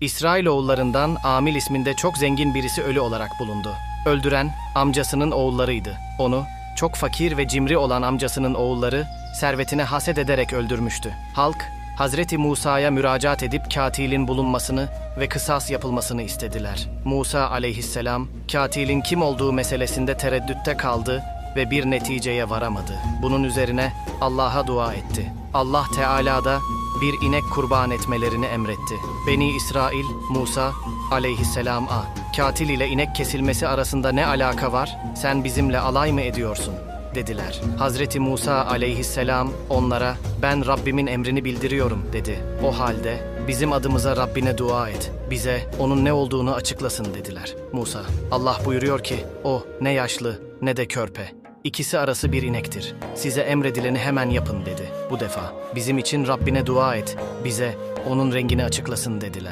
İsrailoğullarından Amil isminde çok zengin birisi ölü olarak bulundu. Öldüren amcasının oğullarıydı. Onu çok fakir ve cimri olan amcasının oğulları servetine haset ederek öldürmüştü. Halk Hazreti Musa'ya müracaat edip katilin bulunmasını ve kısas yapılmasını istediler. Musa aleyhisselam katilin kim olduğu meselesinde tereddütte kaldı ve bir neticeye varamadı. Bunun üzerine Allah'a dua etti. Allah Teala da bir inek kurban etmelerini emretti. Beni İsrail, Musa aleyhisselama, katil ile inek kesilmesi arasında ne alaka var? Sen bizimle alay mı ediyorsun? dediler. Hazreti Musa aleyhisselam onlara ben Rabbimin emrini bildiriyorum dedi. O halde bizim adımıza Rabbine dua et. Bize onun ne olduğunu açıklasın dediler. Musa Allah buyuruyor ki o ne yaşlı ne de körpe. İkisi arası bir inektir. Size emredileni hemen yapın dedi. Bu defa bizim için Rabbine dua et. Bize onun rengini açıklasın dediler.